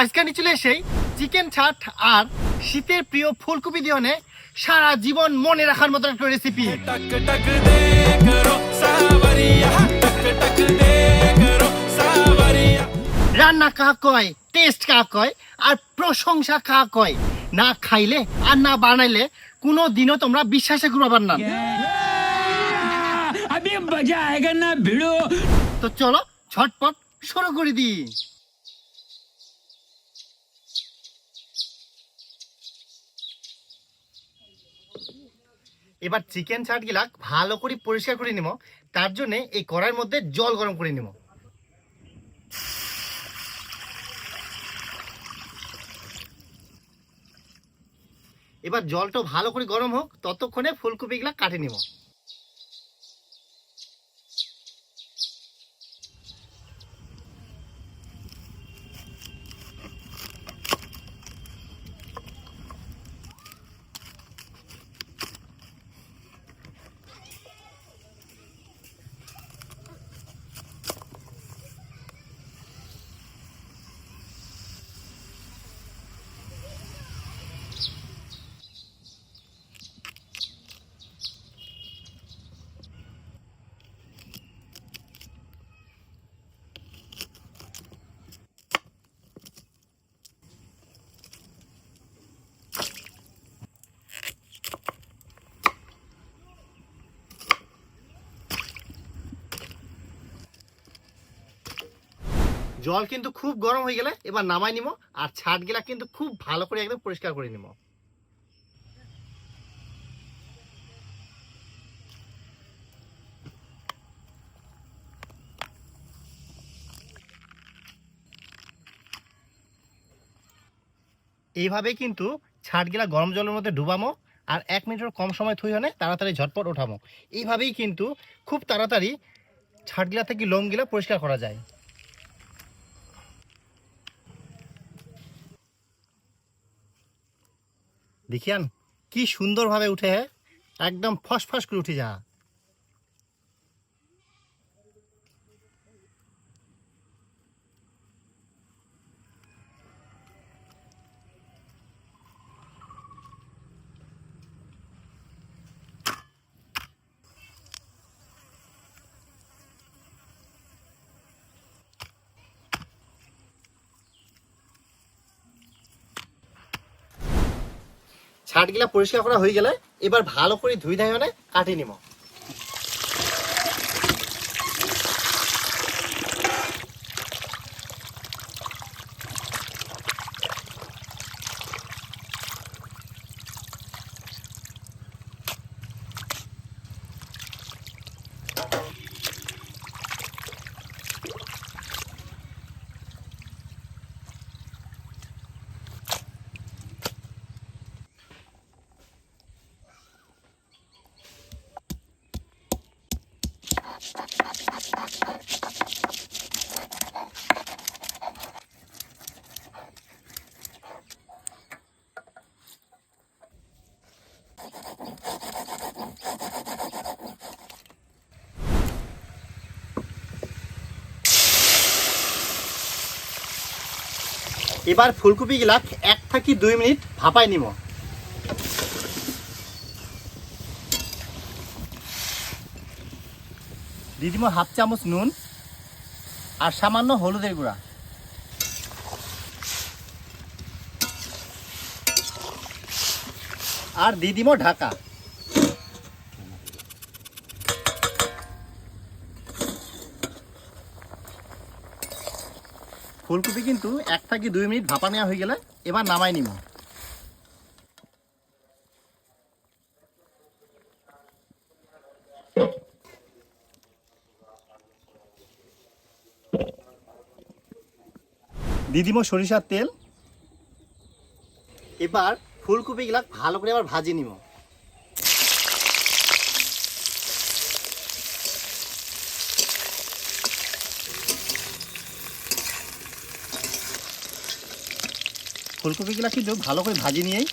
আজকে নিয়ে চলে এসেই চিকেন ছাট আর শীতের প্রিয় ফুলকপি দিয়ে সারা জীবন মনে রাখার মতো একটা রেসিপি রান্না কাক কয় টেস্ট কাক কয় আর প্রশংসা কাক কয় না খাইলে আর না বানাইলে কোনো দিনও তোমরা বিশ্বাসে ঘুরাবার না। তো চলো ছটপট শুরু করে দিই। এবার চিকেন চাট গিলা ভালো করে পরিষ্কার করে নিব তার জন্যে এই কড়াইয়ের মধ্যে জল গরম করে নিব এবার জলটা ভালো করে গরম হোক, ততক্ষণে ফুলকপিগুলা কাটে নিব জল কিন্তু খুব গরম হয়ে গেলে এবার নামাই নিব আর ছাদ ছাটগুলা কিন্তু খুব ভালো করে একদম পরিষ্কার করে নিব এইভাবে কিন্তু ছাটগুলা গরম জলের মধ্যে ডুবামো, আর এক মিনিটের কম সময় থুই হলে তাড়াতাড়ি ঝটপট ওঠামো। এইভাবেই কিন্তু খুব তাড়াতাড়ি ছাটগুলা থেকে লোমগুলা পরিষ্কার করা যায়। দেখিয়ান কি সুন্দরভাবে উঠে একদম ফস ফস করে উঠে যা। ছাটগুলা পরিষ্কার করা হয়ে গেলে এবার ভালো করে ধুই ধাই মানে কাটি নিব। এবার ফুলকপি গুলা এক থাকি দুই মিনিট ভাপাই নিব। দিয়ে দিব হাফ চামচ নুন আর সামান্য হলুদের গুঁড়া। আর দিয়ে দিব ঢাকা। ফুলকপি কিন্তু এক থেকে দুই মিনিট ভাপা নেওয়া হয়ে গেলে এবার নামাই নিব দিদিম সরিষার তেল। এবার ফুলকপি গুলা ভালো করে আবার ভাজি নিব ফুলকপিগুলো কিন্তু ভালো করে ভাজি নিয়েই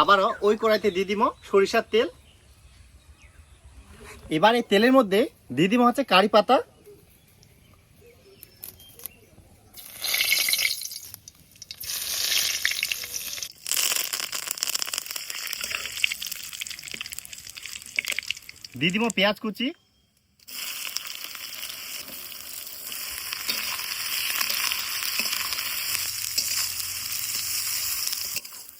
আবারও ওই কড়াইতে দিয়ে দিব সরিষার তেল। এবার এই তেলের মধ্যে দিয়ে দিব হচ্ছে কারি পাতা। দিয়ে দিব পেঁয়াজ কুচি।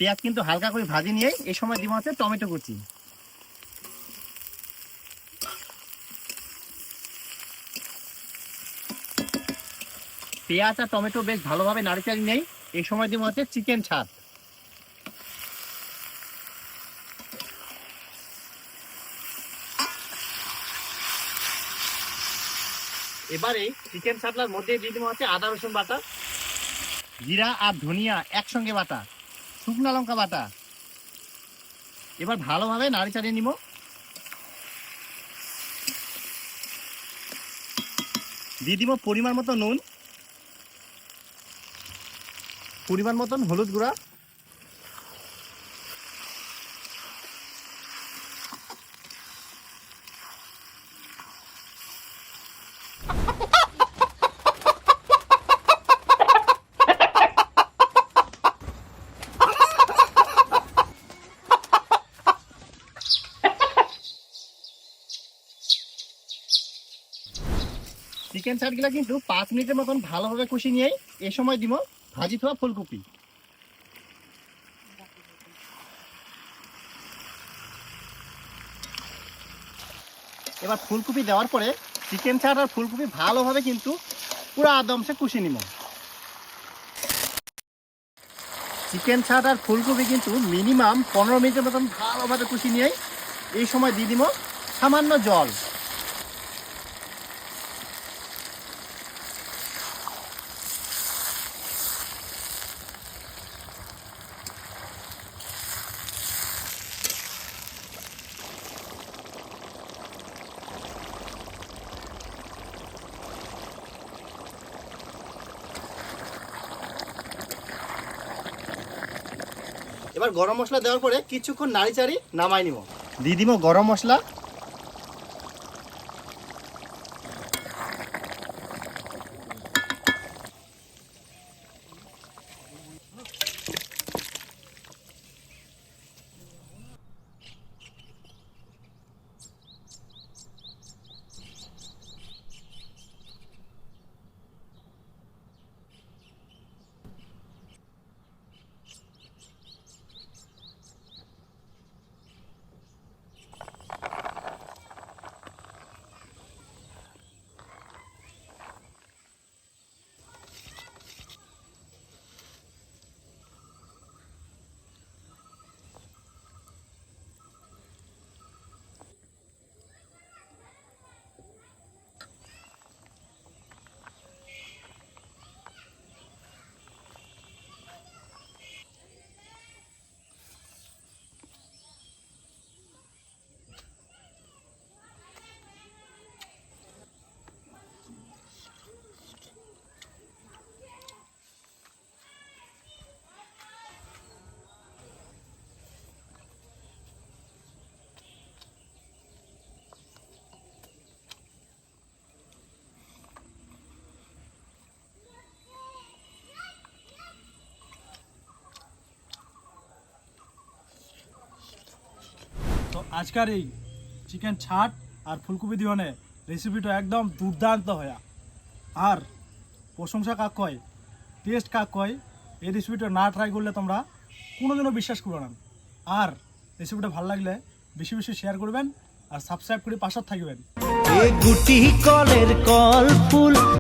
পেঁয়াজ কিন্তু হালকা করে ভাজি নিয়ে এই সময় দিব হচ্ছে টমেটো কুচি। পেঁয়াজ আর টমেটো বেশ ভালোভাবে নাড়িচাড়ি নেই, এই সময় দিব হচ্ছে চিকেন ছাদ এবারে চিকেন ছাতলার মধ্যে দিয়ে দিব হচ্ছে আদা রসুন বাটা, জিরা আর ধনিয়া একসঙ্গে বাটা। শুকনা লঙ্কা বাটা। এবার ভালোভাবে নাড়ি চাড়িয়ে নিব। দিয়ে দিব পরিমাণ মতো নুন, পরিমাণ মতন হলুদ গুঁড়া চিকেন চাটগুলা কিন্তু পাঁচ মিনিটের মতন ভালোভাবে কষি নিয়েই এ সময় দিব ভাজি থোয়া ফুলকপি। এবার ফুলকপি দেওয়ার পরে চিকেন চাট আর ফুলকপি ভালোভাবে কিন্তু পুরো আদমসে কষি নিব। চিকেন ছাট আর ফুলকপি কিন্তু মিনিমাম পনেরো মিনিটের মতন ভালোভাবে কষি নিয়ে এই সময় দিয়ে দিব সামান্য জল। এবার গরম মশলা দেওয়ার পরে কিছুক্ষণ নাড়ি চাড়ি নামাই নিব। দিয়ে দিব গরম মশলা আজকের এই চিকেন ছাট আর ফুলকপি দিওয়ানে রেসিপিটা একদম দুর্দান্ত হয়া আর প্রশংসা কাক কয় টেস্ট কাক কয়, এই রেসিপিটা না ট্রাই করলে তোমরা কোনোদিনও বিশ্বাস করবে না। আর রেসিপিটা ভালো লাগলে বেশি বেশি শেয়ার করবেন আর সাবস্ক্রাইব করে পাশে থাকবেন।